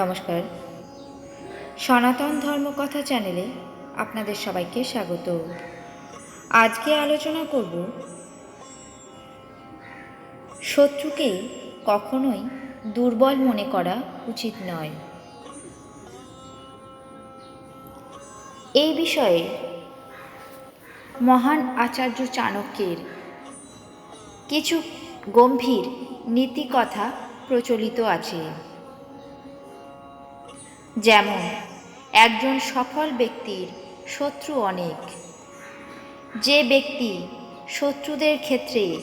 নমস্কার। সনাতন ধর্মকথা চ্যানেলে আপনাদের সবাইকে স্বাগত। আজকে আলোচনা করব, শত্রুকে কখনোই দুর্বল মনে করা উচিত নয়। এই বিষয়ে মহান আচার্য চাণক্যের কিছু গম্ভীর নীতিকথা প্রচলিত আছে। যেমন, একজন সফল ব্যক্তির শত্রু অনেক। যে ব্যক্তি শত্রুদের ক্ষেত্রে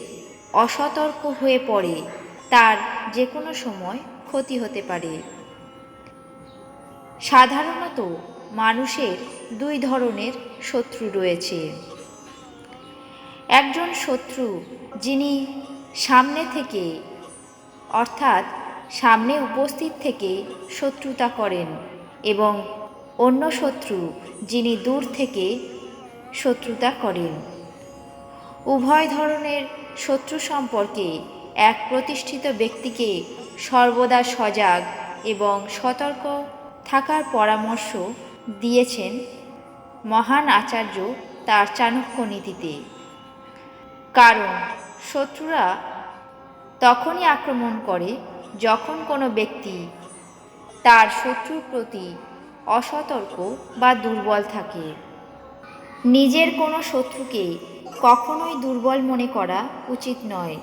অসতর্ক হয়ে পড়ে, তার যে কোনো সময় ক্ষতি হতে পারে। সাধারণত মানুষের দুই ধরনের শত্রু রয়েছে। একজন শত্রু যিনি সামনে থেকে, অর্থাৎ সামনে উপস্থিত থেকে শত্রুতা করেন এবং অন্য শত্রু যিনি দূর থেকে শত্রুতা করেন। উভয় ধরনের শত্রু সম্পর্কে এক প্রতিষ্ঠিত ব্যক্তিকে সর্বদা সজাগ এবং সতর্ক থাকার পরামর্শ দিয়েছেন মহান আচার্য তার চাণক্য নীতিতে। কারণ শত্রুরা তখনই আক্রমণ করে যখন কোনো ব্যক্তি তার শত্রুর প্রতি অসতর্ক বা দুর্বল থাকে, নিজের কোনো শত্রুকে কখনোই দুর্বল মনে করা উচিত নয়।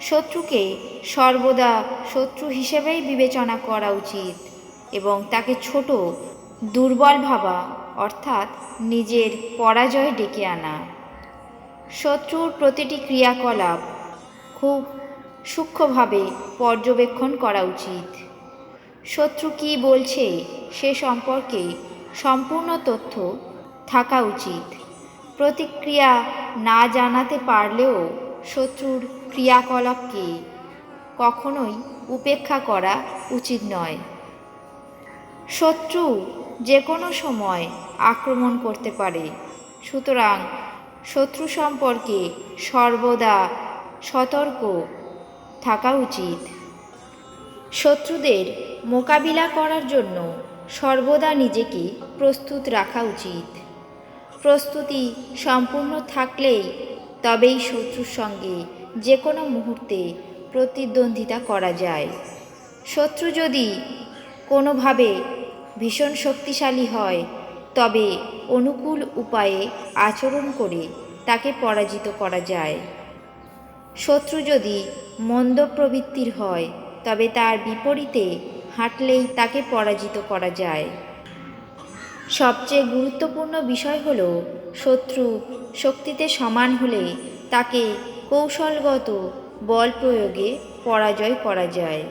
শত্রুকে সর্বদা শত্রু হিসেবেই বিবেচনা করা উচিত এবং তাকে ছোট, দুর্বল ভাবা, অর্থাৎ নিজের পরাজয় ডেকে আনা। শত্রুর প্রতিটি ক্রিয়াকলাপ খুব সূক্ষ্মভাবে পর্যবেক্ষণ করা উচিত। শত্রু কী বলছে সে সম্পর্কে সম্পূর্ণ তথ্য থাকা উচিত। প্রতিক্রিয়া না জানাতে পারলেও শত্রুর ক্রিয়াকলাপকে কখনোই উপেক্ষা করা উচিত নয়। শত্রু যে কোনো সময় আক্রমণ করতে পারে। সুতরাং শত্রু সম্পর্কে সর্বদা সতর্ক থাকা উচিত। শত্রুদের মোকাবিলা করার জন্য সর্বদা নিজেকে প্রস্তুত রাখা উচিত। প্রস্তুতি সম্পূর্ণ থাকলেই তবেই শত্রুর সঙ্গে যে কোনো মুহূর্তে প্রতিদ্বন্দ্বিতা করা যায়। শত্রু যদি কোনোভাবে ভীষণ শক্তিশালী হয়, তবে অনুকূল উপায়ে আচরণ করে তাকে পরাজিত করা যায়। শত্রু যদি মন্দ প্রবৃত্তির হয়, তবে তার বিপরীতে হাঁটলেই তাকে পরাজিত করা যায়। সবচেয়ে গুরুত্বপূর্ণ বিষয় হল, শত্রু শক্তিতে সমান হলে তাকে কৌশলগত বল প্রয়োগে পরাজয় করা যায়।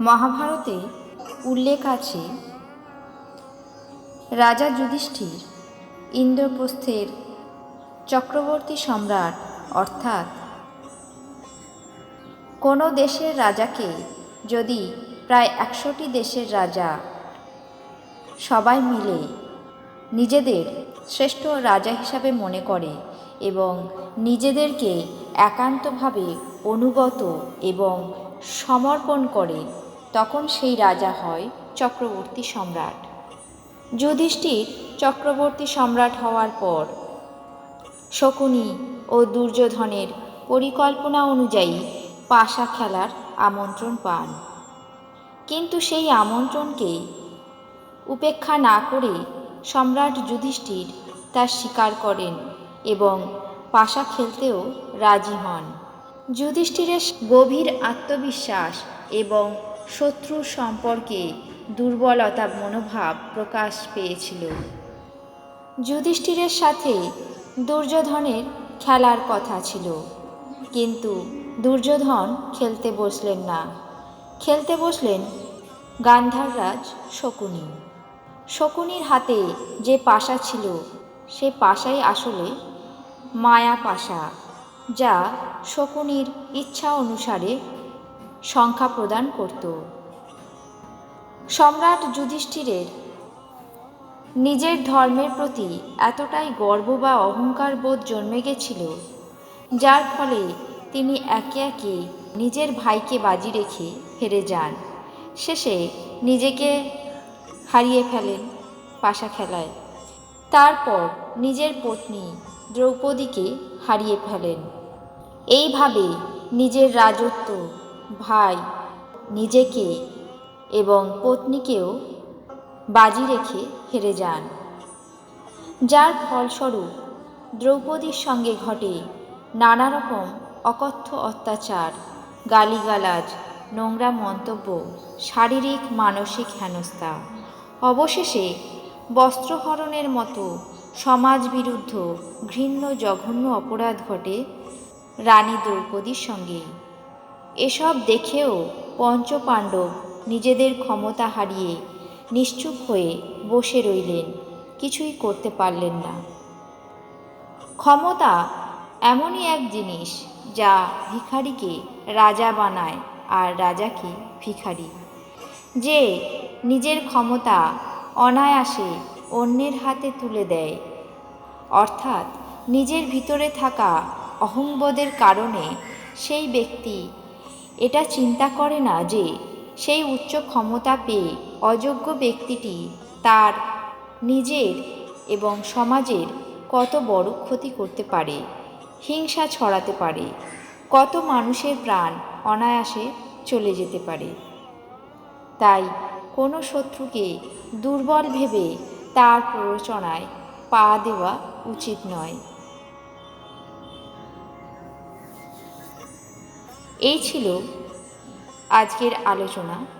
মহাভারতে উল্লেখ আছে, রাজা যুধিষ্ঠির ইন্দ্রপ্রস্থের চক্রবর্তী সম্রাট অর্থাৎ কোনো দেশের রাজাকে যদি প্রায় একশোটি দেশের রাজা সবাই মিলে নিজেদের শ্রেষ্ঠ রাজা হিসাবে মনে করে এবং নিজেদেরকে একান্তভাবে অনুগত এবং সমর্পণ করে, তখন সেই রাজা হয় চক্রবর্তী সম্রাট। যুধিষ্ঠির চক্রবর্তী সম্রাট হওয়ার পর শকুনি ও দুর্যোধনের পরিকল্পনা অনুযায়ী পাশা খেলার আমন্ত্রণ পান। কিন্তু সেই আমন্ত্রণকে উপেক্ষা না করে সম্রাট যুধিষ্ঠির তা স্বীকার করেন এবং পাশা খেলতেও রাজি হন। যুধিষ্ঠিরের গভীর আত্মবিশ্বাস এবং শত্রুর সম্পর্কে দুর্বলতা মনোভাব প্রকাশ পেয়েছিল। যুধিষ্ঠিরের সাথে দুর্যোধনের খেলার কথা ছিল। কিন্তু দুর্যোধন খেলতে বসলেন না। খেলতে বসলেন গান্ধাররাজ শকুনি। শকুনির হাতে যে পাশা ছিল, সে পাশাই আসলে মায়া পাশা, যা শকুনির ইচ্ছা অনুসারে সংখ্যা প্রদান করত। সম্রাট যুধিষ্ঠিরের নিজের ধর্মের প্রতি এতটাই গর্ব বা অহংকার বোধ জন্মে গেছিল, যার ফলে তিনি একে একে নিজের ভাইকে বাজি রেখে হেরে যান। শেষে নিজেকে হারিয়ে ফেলেন পাশা খেলায়। তারপর নিজের পত্নী দ্রৌপদীকে হারিয়ে ফেলেন। এইভাবে নিজের রাজত্ব, ভাই নিজেকে এবং পত্নীকেও বাজি রেখে হেরে যান। যার ফলস্বরূপ দ্রৌপদীর সঙ্গে ঘটে নানা রকম অকথ্য অত্যাচার, গালিগালাজ, নোংরা মন্তব্য, শারীরিক, মানসিক হেনস্থা। অবশেষে বস্ত্রহরণের মতো সমাজ বিরুদ্ধ ঘৃণ্য জঘন্য অপরাধ ঘটে রানী দ্রৌপদীর সঙ্গে। এসব দেখেও পঞ্চপাণ্ডব নিজেদের ক্ষমতা হারিয়ে নিশ্চুপ হয়ে বসে রইলেন, কিছুই করতে পারলেন না। ক্ষমতা এমনই এক জিনিস যা ভিখারিকে রাজা বানায় আর রাজাকে ভিখারি। যে নিজের ক্ষমতা অনায়াসে অন্যের হাতে তুলে দেয়। অর্থাৎ নিজের ভিতরে থাকা অহংবোধের কারণে সেই ব্যক্তি এটা চিন্তা করে না যে সেই উচ্চ ক্ষমতা পেয়ে অযোগ্য ব্যক্তিটি তার নিজের এবং সমাজের কত বড় ক্ষতি করতে পারে, হিংসা ছড়াতে পারে, কত মানুষের প্রাণ অনায়াসে চলে যেতে পারে। তাই কোনো শত্রুকে দুর্বল ভেবে তার প্ররোচনায় পা দেওয়া উচিত নয়। এই ছিল আজকের আলোচনা।